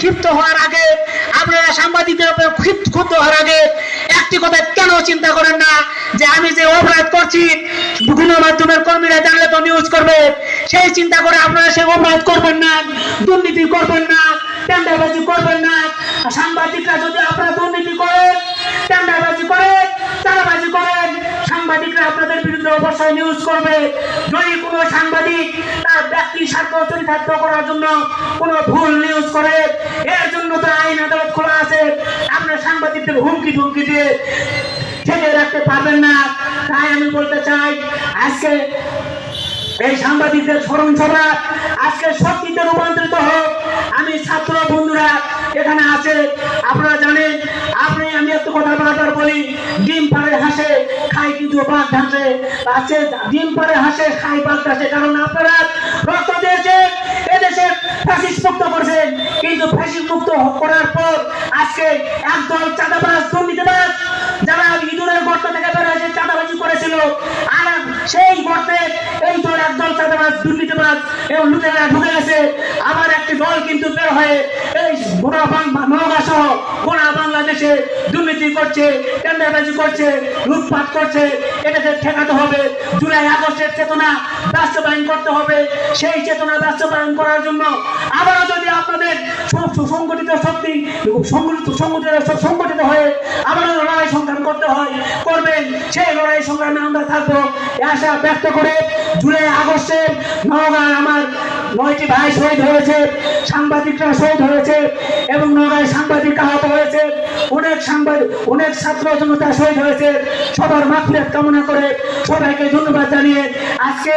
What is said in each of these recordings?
ক্ষিপ্ত হওয়ার আগে, আপনারা সাংবাদিকদের উপরে ক্ষিপ্ত ক্ষুব্ধ হওয়ার আগে একটি কথা কেন চিন্তা করেন না? যে আমি যে অপরাধ করছি গণমাধ্যমের কর্মীরা জানলে তো নিউজ করবে। সেই চিন্তা করে আপনারা সে অপরাধ করবেন না, দুর্নীতি করবেন না, টেন্ডারবাজি করবেন না। সাংবাদিকরা যদি আপনারা আপনাদের বিরুদ্ধে অবশ্যই নিউজ করবে। যদি কোনো সাংবাদিক তার ব্যক্তি স্বার্থ চরিতার্থ করার জন্য কোনো ভুল নিউজ করে, এর জন্য তো আইন আদালত খোলা আছে, আপনার সাংবাদিকদের হুমকি ধুমকি দিয়ে ঠেকে রাখতে পারবেন না। তাই আমি বলতে চাই, আজকে এই সাংবাদিকদের স্মরণ সভা আজকে শক্তিতে রূপান্তরিত হোক। আমি ছাত্র বন্ধুরা এখানে আছে, আপনারা জানেন, আপনি আমি একটু কথা বারবার বলি খাই কিন্তু বাঘ ধাসে আছে ডিম পাড়ে হাসে খাই বাঘ ধাসে কারণ আপনারা রক্ত দিয়েছেন এদেশে ফ্যাসিস্ট মুক্ত করছেন কিন্তু ফ্যাসিস্ট মুক্ত করার পর আজকে একদল চাঁদাবাজ, দুর্নীতিবাজ, যারা ইঁদুরের গর্ত থেকে বের হয়েছে, চাঁদাবাজি করেছিল, আর সেই গর্তে এই দল একদল চাঁদাবাজ, দুর্নীতিবাজ এবং লুটেরা ঢুকে গেছে। আবার একটি দল কিন্তু বের হয়ে এই গোড়া নওগাঁ সহ গোড়া বাংলাদেশে দুর্নীতি করছে টেন্ডারবাজি করছে, লুটপাট করছে, এটাকে ঠেকাতে হবে। জুলাই আগস্টের চেতনা বাস্তবায়ন করতে হবে। সেই চেতনা বাস্তবায়ন করার জন্য আবারও যদি আপনাদের সুসংগঠিত শক্তি, সংগঠিত সংগঠিত সংগঠিত হয়ে আবারও লড়াই সংগ্রাম করতে হয়, করবেন, সেই লড়াই সংগ্রামে আমরা থাকব। আশা ব্যক্ত করে জুলাই আগস্টে নওগাঁর আমার নয়টি ভাই শহীদ হয়েছে, সাংবাদিকরা শহীদ হয়েছে এবং নওগাঁয় সাংবাদিক আহত হয়েছে। অনেক সাংবাদিক, অনেক ছাত্র জনতা শহীদ হয়েছে। সবার মাফিয়াত কামনা করে সবাইকে ধন্যবাদ জানিয়ে আজকে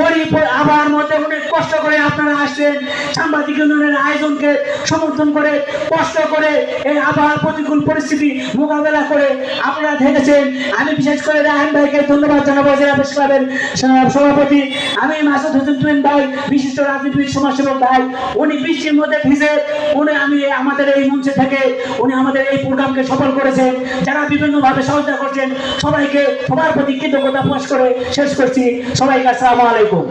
বড়ি আবার মধ্যে অনেক কষ্ট করে আপনারা আসছেন। সাংবাদিক ইউনিয়নের আয়োজনকে সমর্থন করে, কষ্ট করে এই আবহাওয়ার প্রতিকূল পরিস্থিতি মোকাবেলা করে আপনারা দেখেছেন। আমি বিশেষ করে রাহান ভাইকে ধন্যবাদ জানাব, জেলা প্রেস ক্লাবের সভাপতি। আমি মাসুদ হোসেন তুহিন ভাই, বিশিষ্ট রাজনীতিবিদ, সমাজসেবক ভাই, উনি বৃষ্টির মধ্যে ভিজে, উনি আমি আমাদের এই মঞ্চে থেকে, উনি আমাদের এই প্রোগ্রামকে সফল করেছেন যারা বিভিন্ন ভাবে সহযোগিতা করছেন, সবাইকে সবার প্রতি কৃতজ্ঞতা প্রকাশ করে শেষ করছি। সবাইকে আসসালামু আলাইকুম।